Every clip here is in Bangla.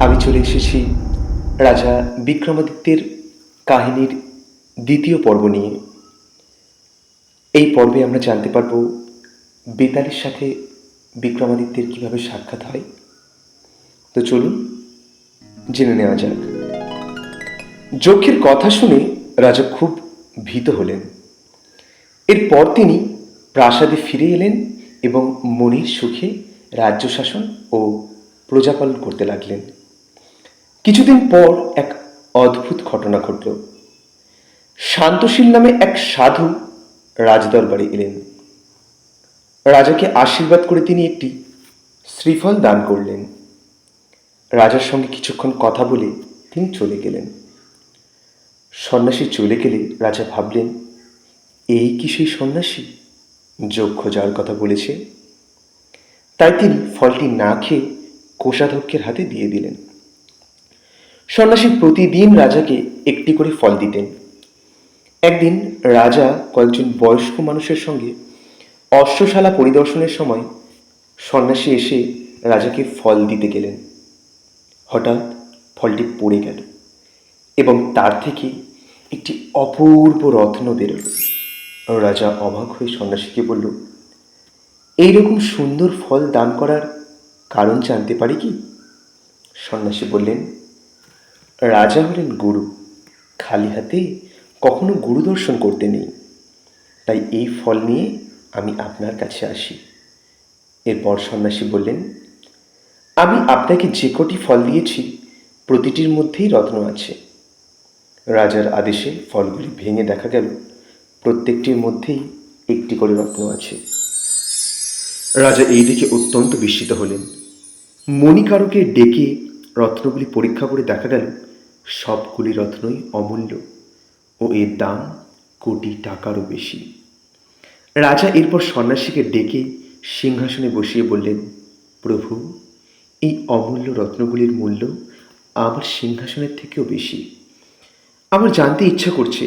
আমি চলে এসেছি রাজা বিক্রমাদিত্যের কাহিনীর দ্বিতীয় পর্ব নিয়ে। এই পর্বে আমরা জানতে পারব বেতালের সাথে বিক্রমাদিত্যের কীভাবে সাক্ষাৎ হয়। তো চলুন, জেনে নেওয়া যাক। যক্ষের কথা শুনে রাজা খুব ভীত হলেন। এরপর তিনি প্রাসাদে ফিরে এলেন এবং মনির সুখে রাজ্য শাসন ও প্রজাপালন করতে লাগলেন। কিছুদিন পর এক অদ্ভুত ঘটনা ঘটল। শান্তশীল নামে এক সাধু রাজদরবারে এলেন। রাজাকে আশীর্বাদ করে তিনি একটি শ্রীফল দান করলেন। রাজার সঙ্গে কিছুক্ষণ কথা বলে তিনি চলে গেলেন। সন্ন্যাসী চলে গেলে রাজা ভাবলেন, এই কি সেই সন্ন্যাসী? যক্ষ যার কথা বলেছে। তাই তিনি ফলটি না খেয়ে কোষাধ্যক্ষের হাতে দিয়ে দিলেন। সন্ন্যাসী প্রতিদিন রাজাকে একটি করে ফল দিতেন। একদিন রাজা কয়েকজন বয়স্ক মানুষের সঙ্গে অশ্বশালা পরিদর্শনের সময় সন্ন্যাসী এসে রাজাকে ফল দিতে গেলেন। হঠাৎ ফলটি পড়ে গেল এবং তার থেকে একটি অপূর্ব রত্ন বেরোল। রাজা অবাক হয়ে সন্ন্যাসীকে বলল এইরকম সুন্দর ফল দান করার কারণ জানতে পারি কি? সন্ন্যাসী বললেন রাজা হলেন গুরু। খালি হাতে কখনো গুরু দর্শন করতে নেই। তাই এই ফল নিয়ে আমি আপনার কাছে আসি। এরপর সন্ন্যাসী বললেন, আমি আপনাকে যে কটি ফল দিয়েছি, প্রতিটির মধ্যেই রত্ন আছে। রাজার আদেশে ফলগুলি ভেঙে দেখা গেল। প্রত্যেকটির মধ্যেই একটি করে রত্ন আছে। রাজা এই দেখে অত্যন্ত বিস্মিত হলেন। মণিকারকে ডেকে রত্নগুলি পরীক্ষা করে দেখা গেল সবগুলি রত্নই অমূল্য ও এর দাম কোটি টাকারও বেশি। রাজা এরপর সন্ন্যাসীকে ডেকে সিংহাসনে বসিয়ে বললেন, প্রভু, এই অমূল্য রত্নগুলির মূল্য আমার সিংহাসনের থেকেও বেশি। আমার জানতে ইচ্ছা করছে,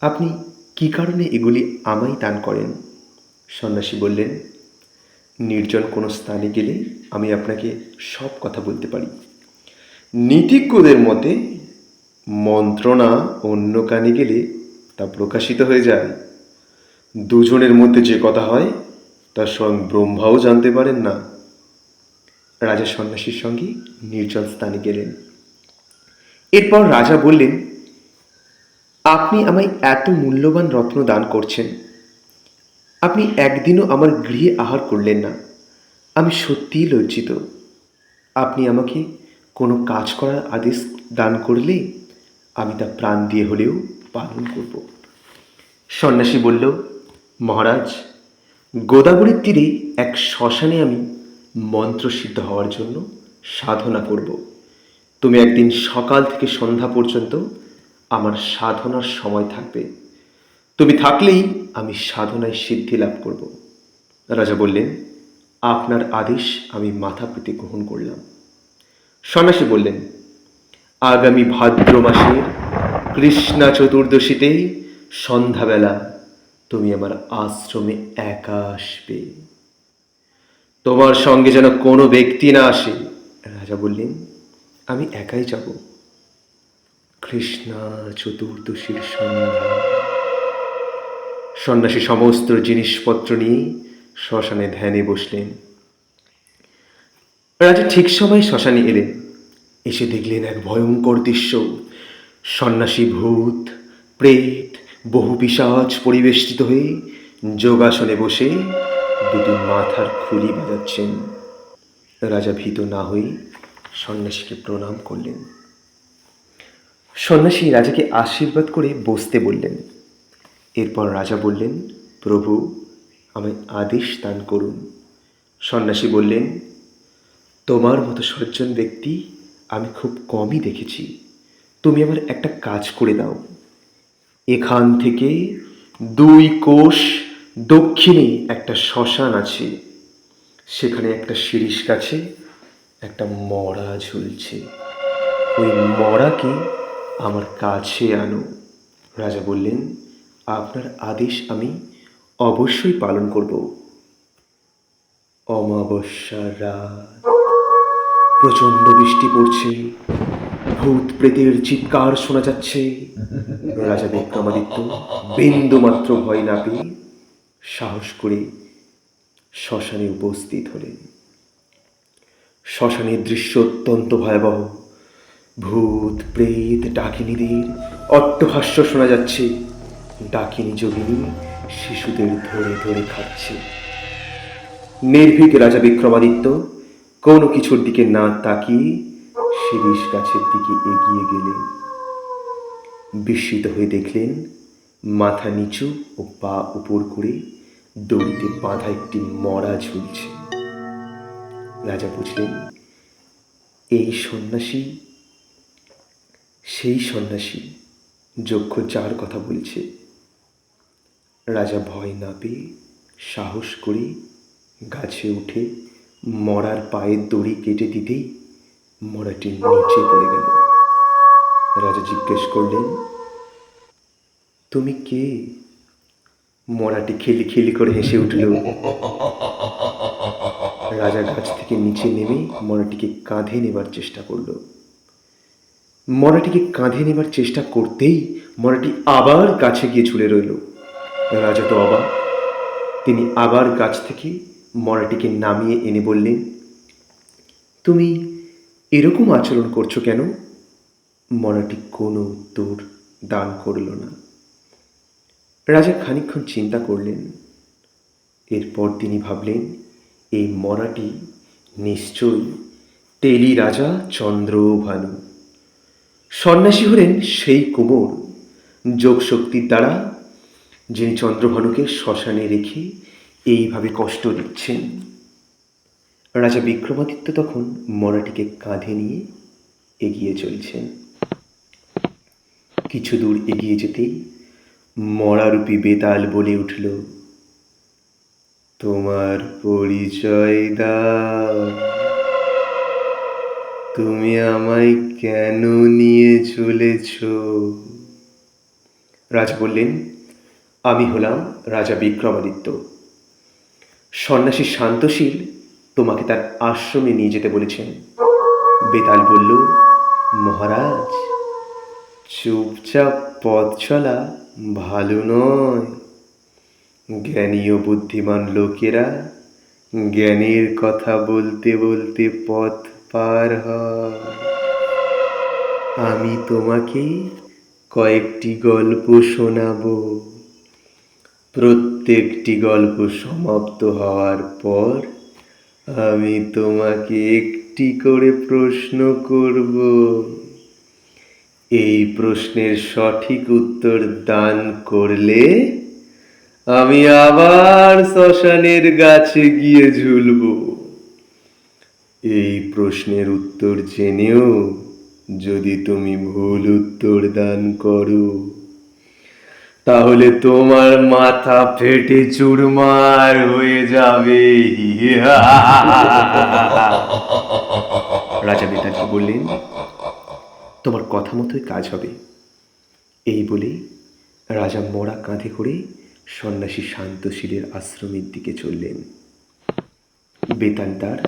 আপনি কি কারণে এগুলি আমায় দান করেন? সন্ন্যাসী বললেন, নির্জন কোনো স্থানে গেলে আমি আপনাকে সব কথা বলতে পারি। নীতিজ্ঞদের মতে মন্ত্রণা অন্য কানে গেলে তা প্রকাশিত হয়ে যায়। দুজনের মধ্যে যে কথা হয়, তা স্বয়ং ব্রহ্মাও জানতে পারেন না। রাজা সন্ন্যাসীর সঙ্গে নির্জন স্থানে গেলেন। এরপর রাজা বললেন, আপনি আমায় এত মূল্যবান রত্ন দান করছেন। আপনি একদিনও আমার গৃহে আহার করলেন না। আমি সত্যিই লজ্জিত। আপনি আমাকে কোনো কাজ করার আদেশ দান করলে আমি তা প্রাণ দিয়ে হলেও পালন করব। সন্ন্যাসী বলল, মহারাজ, গোদাবরীর তীরে এক শ্মশানে আমি মন্ত্রসিদ্ধ হওয়ার জন্য সাধনা করব। তুমি একদিন সকাল থেকে সন্ধ্যা পর্যন্ত আমার সাধনার সময় থাকবে। তুমি থাকলেই আমি সাধনায় সিদ্ধি লাভ করব। রাজা বললেন, আপনার আদেশ আমি মাথা পেতে গ্রহণ করলাম। সন্ন্যাসী বললেন আগামী ভাদ্র মাসের কৃষ্ণা চতুর্দশীতে সন্ধ্যাবেলা তুমি আমার আশ্রমে একা আসবে। তোমার সঙ্গে যেন কোনো ব্যক্তি না আসে। রাজা বললেন, আমি একাই যাব। কৃষ্ণা চতুর্দশীর সন্ধ্যা। সন্ন্যাসী সমস্ত জিনিসপত্র নিয়ে শ্মশানে ধ্যানে বসলেন। রাজা ঠিক সময় শ্মশানে এলেন। এসে দেখলেন এক ভয়ঙ্কর দৃশ্য। সন্ন্যাসী ভূত, প্রেত, বহু পিসাজ পরিবেষ্টিত হয়ে যোগাসনে বসে দুটি মাথার খুলি বাজাচ্ছেন। রাজা ভীত না হয়ে সন্ন্যাসীকে প্রণাম করলেন। সন্ন্যাসী রাজাকে আশীর্বাদ করে বসতে বললেন। এরপর রাজা বললেন, প্রভু, আমায় আদেশ দান করুন। সন্ন্যাসী বললেন, তোমার মতো সজ্জন ব্যক্তি আমি খুব কমই দেখেছি। তুমি আমার একটা কাজ করে দাও। এখান থেকে দুই কোষ দক্ষিণে একটা শ্মশান আছে। সেখানে একটা শিরিষ গাছে একটা মরা ঝুলছে। ওই মরাকে আমার কাছে আনো। রাজা বললেন, আপনার আদেশ আমি অবশ্যই পালন করব। অমাবস্যার রাত। প্রচণ্ড বৃষ্টি পড়ছে। ভূত প্রেতের চিৎকার শোনা যাচ্ছে। রাজা বিক্রমাদিত্য বিন্দু মাত্র ভয় না পেয়ে সাহস করে শ্মশানে উপস্থিত হলেন। শ্মশানের দৃশ্য অত্যন্ত ভয়াবহ। ভূত প্রেত ডাকিনীদের অট্টহাস্য শোনা যাচ্ছে। ডাকিনী যোগিনী শিশুদের ধরে ধরে খাচ্ছে। নির্ভীক রাজা বিক্রমাদিত্য কোনো কিছুর দিকে না তাকিয়ে শিরিষ গাছের দিকে এগিয়ে গেলেন। বিস্মিত হয়ে দেখলেন, মাথা নিচু ও পা উপর করে দড়িতে বাঁধা একটি মরা ঝুলছে। রাজা বুঝলেন, এই সন্ন্যাসী, সেই সন্ন্যাসী যক্ষ যার কথা বলছে। রাজা ভয় না পেয়ে সাহস করে গাছে উঠে মরার পায়ের দড়ি কেটে দিতেই মরাটি নিচে পড়ে গেল। রাজা জিজ্ঞেস করলেন, তুমি কে? মরাটি খেলি খেলি করে হেসে উঠল, রাজা গাছ থেকে নিচে নেমে মরাটিকে কাঁধে নেবার চেষ্টা করল। মরাটিকে কাঁধে নেবার চেষ্টা করতেই মরাটি আবার কাছে গিয়ে ঝুলে রইল। রাজা তো অবাক, তিনি আবার গাছ থেকে মরাটিকে নামিয়ে এনে বললেন, তুমি এরকম আচরণ করছ কেন? মরাটি কোনো উত্তর দান করল না। রাজা খানিকক্ষণ চিন্তা করলেন। এরপর তিনি ভাবলেন, এই মরাটি নিশ্চয়ই তেলি রাজা চন্দ্রভানু। সন্ন্যাসী হলেন সেই কুমোর যোগশক্তির দ্বারা, যিনি চন্দ্রভানুকে শ্মশানে রেখে এইভাবে কষ্ট দিচ্ছেন। রাজা বিক্রমাদিত্য তখন মরাটিকে কাঁধে নিয়ে এগিয়ে চলছেন। কিছু দূর এগিয়ে যেতেই মরারূপী বেতাল বলে উঠল, তোমার পরিচয় দাও। তুমি আমায় কেন নিয়ে চলেছ? রাজা বললেন, আমি হলাম রাজা বিক্রমাদিত্য। সন্ন্যাসী শান্তশীল তোমাকে তার আশ্রমে নিয়ে যেতে বলেছেন। বেতাল বলল, মহারাজ, চুপচাপ পথ চলা ভালো নয়। জ্ঞানী ও বুদ্ধিমান লোকেরা জ্ঞানের কথা বলতে বলতে পথ পার হয়। আমি তোমাকে কয়েকটি গল্প শোনাবো। প্রত্যেকটি গল্প সমাপ্ত হওয়ার পর আমি তোমাকে একটি করে প্রশ্ন করব। এই প্রশ্নের সঠিক উত্তর দান করলে আমি আবার শ্মশানের গাছে গিয়ে ঝুলব। এই প্রশ্নের উত্তর জেনেও যদি তুমি ভুল উত্তর দান করো। তাহলে তোমার মাথা ফেটে চুরমার হয়ে যাবে। রাজা বেতালকে বললেন, তোমার কথা মতোই কাজ হবে। এই বলে রাজা মরা কাঁধে করে সন্ন্যাসী শান্তশীলের আশ্রমের দিকে চললেন। বেতাল তার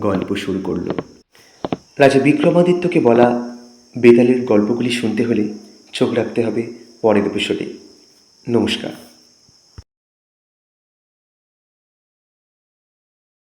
গল্প শুরু করল। রাজা বিক্রমাদিত্যকে বলা বেতালের গল্পগুলি শুনতে হলে চোখ রাখতে হবে পরের এপিসোডে। নমস্কার।